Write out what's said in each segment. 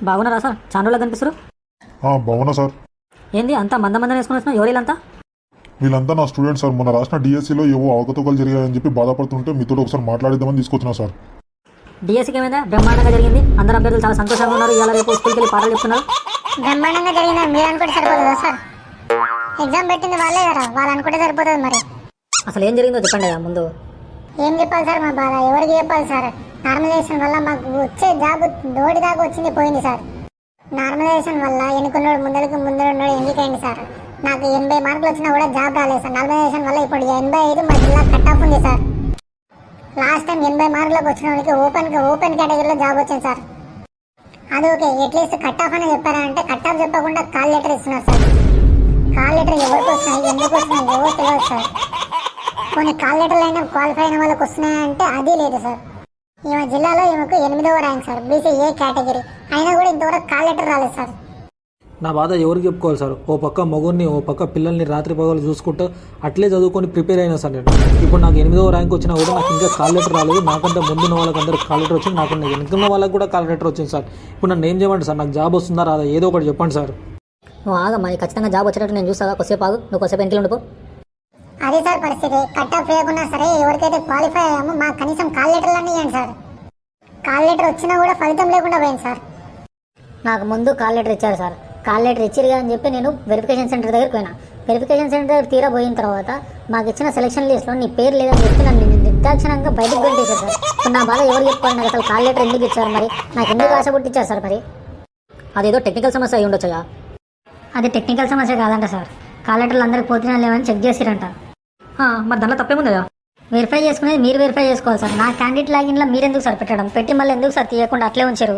బాగున్నారా సార్? రోజులకు కనిపిస్తారు ఆ, బాగున్నా సార్. ఏంది అంతా మంద మందం వేసుకుని వచ్చినా ఎవరిలంతా వీళ్ళంతా? నా స్టూడెంట్స్ సార్. మొన్న రాసిన డిఎస్సిలో ఏవో అవకతవకలు జరిగాయని చెప్పి బాధపడుతుంటే మీతో ఒకసారి మాట్లాడిద్దామని తీసుకొచ్చినా సార్. డిఎస్సీకి ఏమైందా? బ్రహ్మాండంగా జరిగింది. అందరు అభ్యర్థులు చాలా సంతోషంగా ఉన్నారు. ఇవాళ రేపు స్కూల్కి వెళ్ళి పాటలు చెప్తున్నారు. బ్రహ్మాండంగా జరిగిందని మీరు అనుకుంటే సరిపోతుందా సార్? ఎగ్జామ్ పెట్టింది వాళ్ళే కదా. వాళ్ళు అనుకుంటే సరిపోతుంది మరి. అసలు ఏం జరిగిందో చెప్పండి ముందు. ఏం చెప్పాలి సార్ మా బాధ? ఎవరికి చెప్పాలి సార్? నార్మలైజేషన్ వల్ల మాకు వచ్చే జాబ్ నోటి దాకా వచ్చింది పోయింది సార్. నార్మలైజేషన్ వల్ల ఎన్నుకున్నాడు ముందరికి ముందరున్నాడు ఎందుకైంది సార్. నాకు ఎనభై మార్కులు వచ్చినా కూడా జాబ్ రాలేదు సార్. నార్మలైజేషన్ వల్ల ఇప్పుడు ఎనభై ఐదు మా జిల్లా కట్ ఆఫ్ ఉంది సార్. లాస్ట్ టైం ఎనభై మార్కులకు వచ్చిన వాళ్ళకి ఓపెన్ ఓపెన్ కేటగిరీలో జాబ్ వచ్చింది సార్. అది okay. At least cut off అని చెప్పారంటే కట్ ఆఫ్ చెప్పకుండా కాల్ లెటర్ ఇస్తున్నారు సార్. కాల్ లెటర్ ఎవరికి వస్తున్నాయి ఎందుకు వస్తున్నాయి ఎవరు తెలియదు సార్. కొన్ని కాల్ లెటర్లు అయినా క్వాలిఫై అయిన వాళ్ళకి వస్తున్నాయంటే అది లేదు సార్. ఈమె జిల్లాలో ఈమెకు ఎనిమిదవ rank sir BC A category అయినా కూడా ఇంతవరకు కాల్ లెటర్ రాలేదు సార్. నా బాధ ఎవరికి చెప్పుకోవాలి సార్? ఓ పక్క మగుడిని ఓ పక్క పిల్లల్ని రాత్రి పగలు చూసుకుంటూ అట్లే చదువుకొని ప్రిపేర్ అయినా సార్ నేను. ఇప్పుడు నాకు ఎనిమిదవ ర్యాంక్ వచ్చినా కూడా నాకు ఇంకా కాల్ లెటర్ రాలేదు. నాకంటే ముందున్న వాళ్ళకందరూ కాల్ లెటర్ వచ్చింది నాకన్నా వెనుకున్న వాళ్ళకి కూడా కాల్ లెటర్ వచ్చింది సార్. ఇప్పుడు నన్ను ఏం చేయమండి సార్? నాకు జాబ్ వస్తుందా రాదా? ఏదో ఒకటి చెప్పండి సార్. నువ్వు ఆగమ్మా నీకు ఖచ్చితంగా జాబ్ వచ్చేటట్టు నేను చూస్తా కొద్దిసేపు ఆగు. నువ్వు కొద్దిసేపు ఇంట్లో ఉండిపో. అది సార్ పరిస్థితి. కట్ ఆఫ్ లేకున్నా సరే ఎవరికైతే క్వాలిఫై అయ్యామో మాకు కనీసం కాల్ లెటర్లన్నీ ఇవ్వండి సార్. కాల్ లెటర్ వచ్చినా కూడా ఫలితం లేకుండా పోయింది సార్. నాకు ముందు కాల్ లెటర్ ఇచ్చారు సార్. కాల్ లెటర్ ఇచ్చిరు అని చెప్పి నేను వెరిఫికేషన్ సెంటర్ దగ్గరికి పోయినా. వెరిఫికేషన్ సెంటర్ దగ్గర తీరా పోయిన తర్వాత మాకు ఇచ్చిన సెలక్షన్ లిస్ట్లో నీ పేరు లేదని చెప్పి నన్ను నిర్దాక్షిణంగా బయటకు వెళ్ళేశారు సార్. ఇప్పుడు నా బాధ ఎవరు చెప్పుకోండి నాకు అసలు కాల్ లెటర్ ఎందుకు ఇచ్చారు మరి? నాకు ఎందుకు ఆశ పుట్టించారు సార్ మరి? అదేదో టెక్నికల్ సమస్య అయి ఉండొచ్చా అది టెక్నికల్ సమస్య కాదంట సార్. కాల్ లెటర్లు అందరికి పోతున్నా లేవని చెక్ చేసిరంట. మరి దానిలో తప్పేముందయ్యా? వెరిఫై చేసుకునేది మీరు వెరిఫై చేసుకోవాలి సార్. నా క్యాండిడేట్ లాగిన్లో మీరు ఎందుకు సార్ పెట్టడం? పెట్టి మళ్ళీ ఎందుకు సార్ తీయకుండా అట్లే ఉంచారు?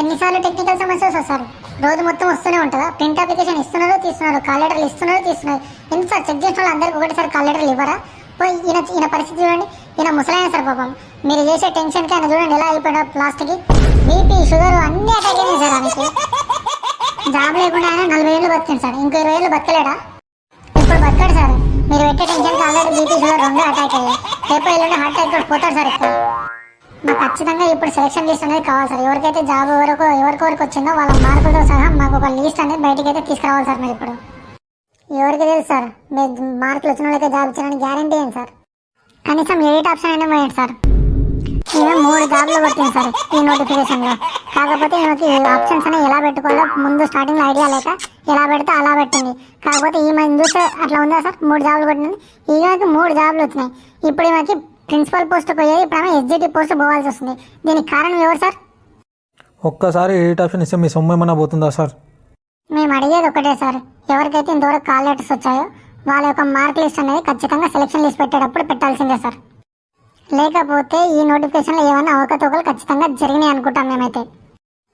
ఎన్నిసార్లు టెక్నికల్ సమస్య వస్తుంది సార్? రోజు మొత్తం వస్తూనే ఉంటుందా? ప్రింట్ అప్లికేషన్ ఇస్తున్నారు తీస్తున్నారు కాల్ లెటర్లు ఇస్తున్నారు తీస్తున్నారు. ఎందుకు సార్ చెక్ చేసిన వాళ్ళు అందరికి ఒకటిసారి కాల్ లెటర్లు ఇవ్వరా? పోయి ఈయన ఈయన పరిస్థితి చూడండి. ఈయన ముసలైన సార్ పాపం. మీరు చేసే టెన్షన్కి ఆయన చూడండి ఎలా అయిపోయాడు లాస్ట్కి బీపీ షుగర్ అన్ని అటాక్ అయినాయి సార్ ఆయనకి జాబ్ లేకుండా ఆయన నలభై ఏళ్ళు బతికింది సార్. ఇంకో ఇరవై ఏళ్ళు బతకలేడా? ఇప్పుడు బతకాడు సార్. మీరు పెట్టే టెన్షన్ ఆల్రెడీ బీపీ షుగర్ రెండు అటాక్ అయ్యాయి రేపు ఎల్లుండి హార్ట్ అటాక్ పోతాడు సార్ ఇక్కడ మాకు ఖచ్చితంగా ఇప్పుడు సెలెక్షన్ లిస్ట్ అనేది కావాలి సార్ ఎవరికైతే జాబ్ ఎవరికి ఎవరికొరకు వచ్చిందో వాళ్ళ మార్కులతో సహా మాకు ఒక లిస్ట్ అనేది బయటికి అయితే తీసుకురావాలి సార్ మీరు ఇప్పుడు ఎవరికి తెలుసు సార్ మీరు మార్కులు వచ్చిన వాళ్ళకి జాబ్ ఇచ్చారని గ్యారంటీ ఏంటి సార్ కనీసం ఎయిట్ ఆప్షన్ అయినా పోయండి సార్? ఈమె మూడు జాబ్లు కొట్టింది సార్ ఈ నోటిఫికేషన్లో కాకపోతే ఈమెకి ఆప్షన్స్ అనేవి ఎలా పెట్టుకోవాలో ముందు స్టార్టింగ్లో ఐడియా లేక ఎలా పెడితే అలా పెట్టింది. కాకపోతే ఈమె చూస్తే అట్లా ఉందా సార్? మూడు జాబ్లు కొట్టింది. ఈమెకి మూడు జాబ్లు వచ్చినాయి. ఇప్పుడు ఈమెకి ప్రిన్సిపల్ పోస్ట్ పోయేది ఇప్పుడు ఆమె ఎస్జిటి పోస్ట్ పోవాల్సి వస్తుంది. దీనికి కారణం ఎవరు సార్? ఒక్కసారి ఎయిట్ ఆప్షన్ ఇస్తే మీ సొమ్ము ఏమైనా పోతుందా సార్? మేము అడిగేది ఒకటే సార్. ఎవరికైతే ఇంతవరకు కాల్ లెటర్స్ వచ్చాయో వాళ్ళ యొక్క మార్క్ లిస్ట్ అనేది ఖచ్చితంగా సెలక్షన్ లిస్ట్ పెట్టేటప్పుడు పెట్టాల్సిందే సార్. లేకపోతే ఈ నోటిఫికేషన్లో ఏమైనా అవకతవకలు ఖచ్చితంగా జరిగినాయి అనుకుంటాం మేమైతే.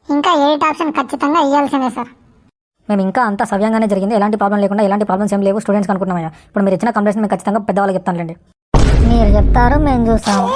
ఇంకా ఎయిట్ ఆప్షన్ ఖచ్చితంగా ఇవ్వాల్సిందే సార్. మేము ఇంకా అంత సవ్యంగానే జరిగింది. ఎలాంటి ప్రాబ్లం లేకుండా ఎలాంటి ప్రాబ్లమ్స్ ఏం లేవు. స్టూడెంట్స్ అనుకుంటున్నామయ్యా ఇప్పుడు మీరు ఇచ్చిన కంప్లైంట్స్ మేము ఖచ్చితంగా పెద్దవాళ్ళకి చెప్తానులేండి మీరు చెప్తారు మేము చూస్తాము